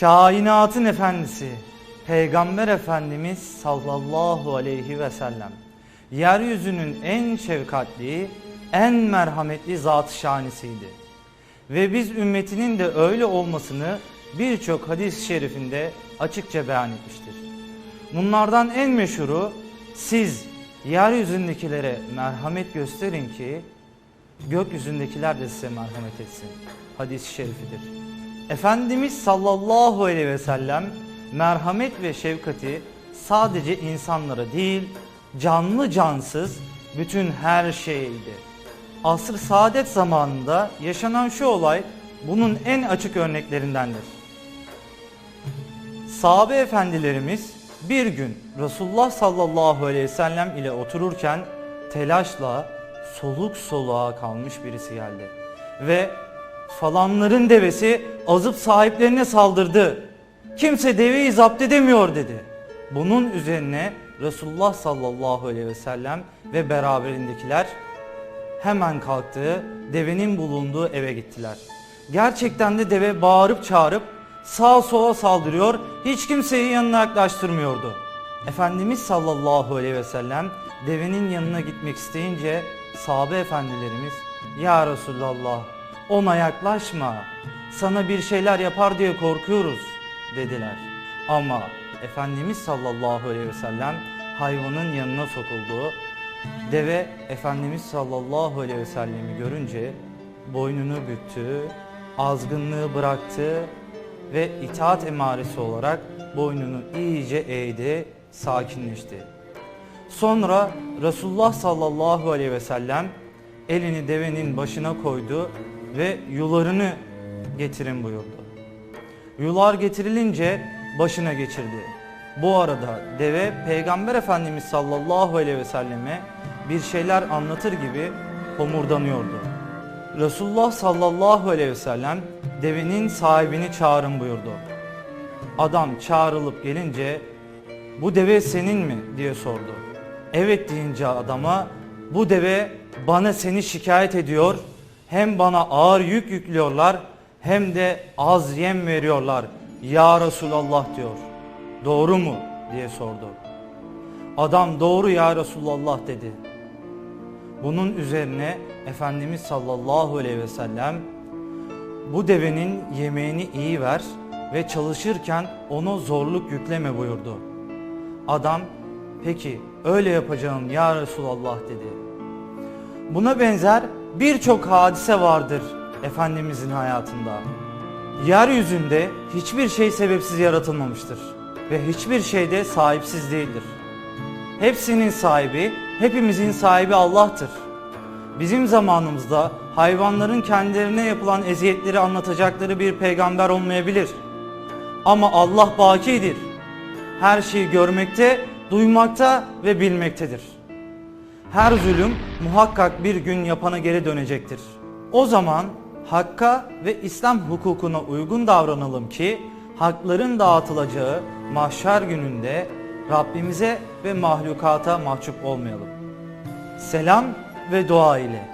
Kainatın efendisi Peygamber Efendimiz sallallahu aleyhi ve sellem yeryüzünün en şefkatli, en merhametli zat-ı şanisiydi. Ve biz ümmetinin de öyle olmasını birçok hadis-i şerifinde açıkça beyan etmiştir. Bunlardan en meşhuru siz yeryüzündekilere merhamet gösterin ki gökyüzündekiler de size merhamet etsin. Hadis-i şerifidir. Efendimiz sallallahu aleyhi ve sellem merhamet ve şefkati sadece insanlara değil canlı cansız bütün her şeydi. Asr saadet zamanında yaşanan şu olay bunun en açık örneklerindendir. Sahabe efendilerimiz bir gün Resulullah sallallahu aleyhi ve sellem ile otururken telaşla soluk soluğa kalmış birisi geldi. Ve falanların devesi azıp sahiplerine saldırdı. Kimse deveyi zapt edemiyor dedi. Bunun üzerine Resulullah sallallahu aleyhi ve sellem ve beraberindekiler hemen kalktı, devenin bulunduğu eve gittiler. Gerçekten de deve bağırıp çağırıp sağa sola saldırıyor, hiç kimseyi yanına yaklaştırmıyordu. Efendimiz sallallahu aleyhi ve sellem devenin yanına gitmek isteyince sahabe efendilerimiz Ya Resulallah ona yaklaşma, sana bir şeyler yapar diye korkuyoruz dediler. Ama Efendimiz sallallahu aleyhi ve sellem hayvanın yanına sokuldu. Deve Efendimiz sallallahu aleyhi ve sellemi görünce boynunu büktü, azgınlığı bıraktı ve itaat emaresi olarak boynunu iyice eğdi, sakinleşti. Sonra Resulullah sallallahu aleyhi ve sellem elini devenin başına koydu ve yularını getirin buyurdu. Yular getirilince başına geçirdi. Bu arada deve Peygamber Efendimiz sallallahu aleyhi ve selleme bir şeyler anlatır gibi homurdanıyordu. Resulullah sallallahu aleyhi ve sellem devenin sahibini çağırın buyurdu. Adam çağrılıp gelince bu deve senin mi diye sordu. Evet deyince adama bu deve bana seni şikayet ediyor hem bana ağır yük yüklüyorlar hem de az yem veriyorlar ya Resulallah diyor. Doğru mu diye sordu. Adam doğru ya Resulallah dedi. Bunun üzerine Efendimiz sallallahu aleyhi ve sellem bu devenin yemeğini iyi ver ve çalışırken ona zorluk yükleme buyurdu. Adam peki öyle yapacağım ya Resulallah dedi. Buna benzer birçok hadise vardır Efendimizin hayatında. Yeryüzünde hiçbir şey sebepsiz yaratılmamıştır ve hiçbir şey de sahipsiz değildir. Hepsinin sahibi, hepimizin sahibi Allah'tır. Bizim zamanımızda hayvanların kendilerine yapılan eziyetleri anlatacakları bir peygamber olmayabilir. Ama Allah bakidir. Her şeyi görmekte, duymakta ve bilmektedir. Her zulüm muhakkak bir gün yapana geri dönecektir. O zaman hakka ve İslam hukukuna uygun davranalım ki hakların dağıtılacağı mahşer gününde Rabbimize ve mahlukata mahcup olmayalım. Selam ve dua ile.